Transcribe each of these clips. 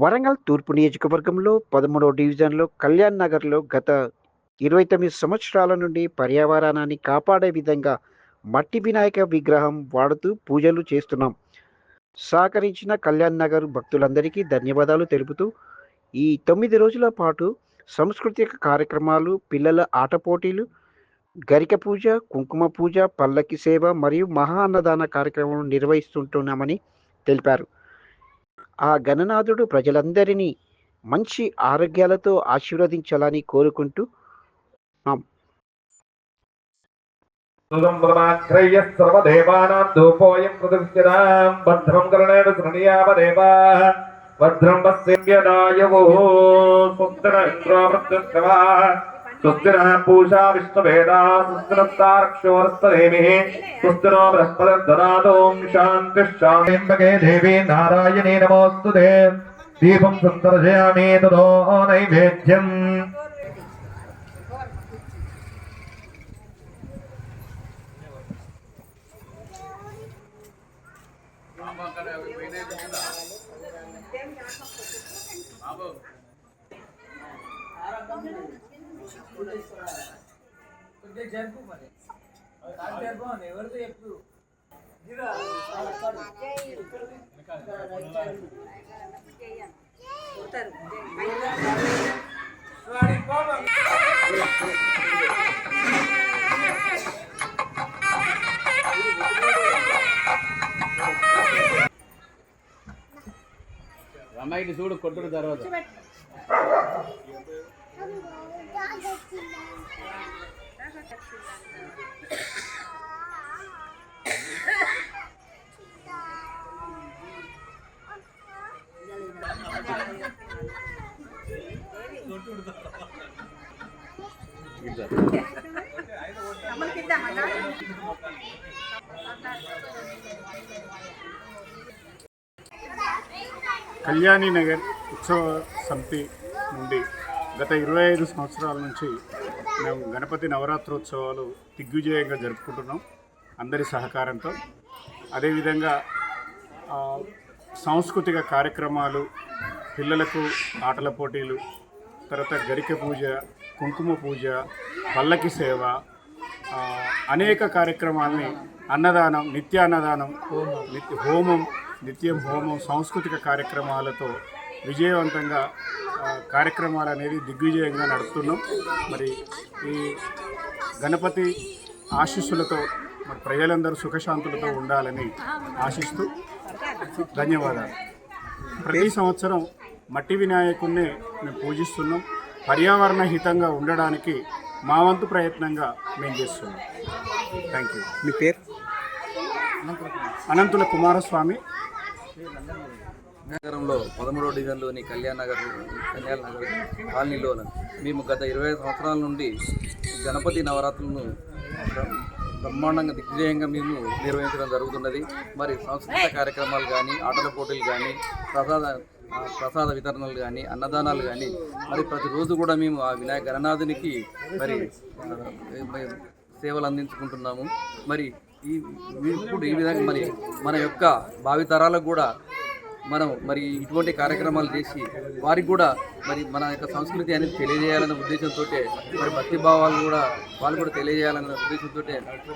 వరంగల్ తూర్పు నియోజకవర్గంలో పదమూడవ డివిజన్లో కళ్యాణ్ నగర్లో గత ఇరవై తొమ్మిది సంవత్సరాల నుండి పర్యావరణాన్ని కాపాడే విధంగా మట్టి వినాయక విగ్రహం వాడుతూ పూజలు చేస్తున్నాం. సహకరించిన కళ్యాణ్ నగర్ భక్తులందరికీ ధన్యవాదాలు తెలుపుతూ ఈ తొమ్మిది రోజుల పాటు సాంస్కృతిక కార్యక్రమాలు పిల్లల ఆట పోటీలు గరిక పూజ కుంకుమ పూజ పల్లకి సేవ మరియు మహా అన్నదాన కార్యక్రమం నిర్వహిస్తుంటున్నామని తెలిపారు. ఆ గణనాథుడు ప్రజలందరినీ మంచి ఆరోగ్యాలతో ఆశీర్వదించాలని కోరుకుంటూ సుగంధ్రమాఘ్రయ్య సర్వదేవానాం ధూపోయం ప్రతిష్ఠితాం భద్రం కర్ణేణ శృణీయావదేవాः. భద్రం పశ్యవ్యదాయవో స్వస్తిన ఇంద్రో स्वस्तिनः पूषा विश्वभेदाः स्वस्तिनप्तार्क्षोरस्तदेमिः स्वस्तिनो बृहस्पतिर्ददातु शान्तिः शान्तिम्बके देवी नारायणे नमोऽस्तु ते दीपं सन्दर्शयामि ततो नैवेद्यम् Thank you. జరుపు మరి జరుపు ఎవరితో చెప్పు అమ్మాయికి చూడు కొట్టుడు తర్వాత. కళ్యాణి నగర్ ఉత్సవ సమితి నుండి గత ఇరవై ఐదు సంవత్సరాల నుంచి మేము గణపతి నవరాత్రోత్సవాలు దిగ్విజయంగా జరుపుకుంటున్నాం అందరి సహకారంతో. అదేవిధంగా సాంస్కృతిక కార్యక్రమాలు పిల్లలకు ఆటల పోటీలు తర్వాత గరిక పూజ కుంకుమ పూజ పల్లకి సేవ అనేక కార్యక్రమాల్ని అన్నదానం నిత్యాన్నదానం నిత్య హోమం నిత్యం హోమం సాంస్కృతిక కార్యక్రమాలతో విజయవంతంగా కార్యక్రమాలు అనేది దిగ్విజయంగా నడుపుతున్నాం. మరి ఈ గణపతి ఆశీస్సులతో మరి ప్రజలందరూ సుఖశాంతులతో ఉండాలని ఆశిస్తూ ధన్యవాదాలు. ప్రతి సంవత్సరం మట్టి వినాయకుడిని మేము పూజిస్తున్నాం. పర్యావరణ హితంగా ఉండడానికి మా వంతు ప్రయత్నంగా మేము చేస్తున్నాం. థ్యాంక్ యూ మీ పేరు? అనంతుల కుమారస్వామి. నగరంలో పదమూడో డివిజన్లోని కళ్యాణ్ నగర్ కళ్యాణ్ నగర్ కాలనీలో మేము గత ఇరవై సంవత్సరాల నుండి గణపతి నవరాత్రులను బ్రహ్మాండంగా దిగ్విజయంగా మేము నిర్వహించడం జరుగుతున్నది. మరి సాంస్కృతిక కార్యక్రమాలు కానీ ఆటల పోటీలు కానీ ప్రసాద ప్రసాద వితరణలు కానీ అన్నదానాలు కానీ మరి ప్రతిరోజు కూడా మేము ఆ వినాయక గణనాథునికి మరి మరి సేవలు అందించుకుంటున్నాము. మరి ఈ ఇప్పుడు ఈ విధంగా మరి మన యొక్క భావితరాలకు కూడా మనం మరి ఇటువంటి కార్యక్రమాలు చేసి వారికి కూడా మరి మన యొక్క సంస్కృతి అనేది తెలియజేయాలన్న ఉద్దేశంతో మరి భక్తి భావాలు కూడా వాళ్ళు కూడా తెలియజేయాలన్న ఉద్దేశంతో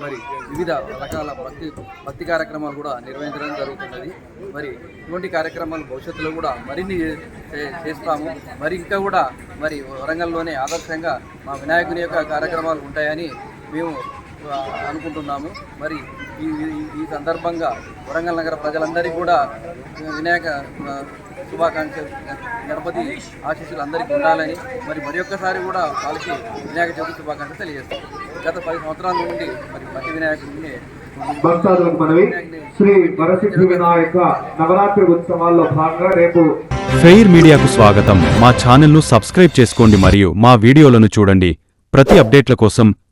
మరి వివిధ రకాల భక్తి భక్తి కార్యక్రమాలు కూడా నిర్వహించడం జరుగుతున్నది. మరి ఇటువంటి కార్యక్రమాలు భవిష్యత్తులో కూడా మరిన్ని చే- చేస్తాము. మరి ఇంకా కూడా మరి వరంగల్లోనే ఆదర్శంగా మా వినాయకుని యొక్క కార్యక్రమాలు ఉంటాయని మేము అనుకుంటున్నాము. మరి ఈ ఈ- సందర్భంగా వరంగల్ నగర ప్రజలందరికీ కూడా వినాయక శుభాకాంక్షలు గణపతి ఆశీస్సులు అందరికీ ఉండాలని మరి మరి ఒక్కసారి కూడా వాళ్ళకి వినాయక చవితి శుభాకాంక్షలు తెలియజేస్తాం. గత పది సంవత్సరాల నుండి మరి మట్టి వినాయకుడిని భక్తాదులకు మనవి శ్రీ వరసిద్ధి వినాయక నవరాత్రి ఉత్సవాల్లో భాగంగా రేపు ఫెయిర్ మీడియాకు స్వాగతం. మా ఛానల్ను సబ్స్క్రైబ్ చేసుకోండి మరియు మా వీడియోలను చూడండి. ప్రతి అప్డేట్ల కోసం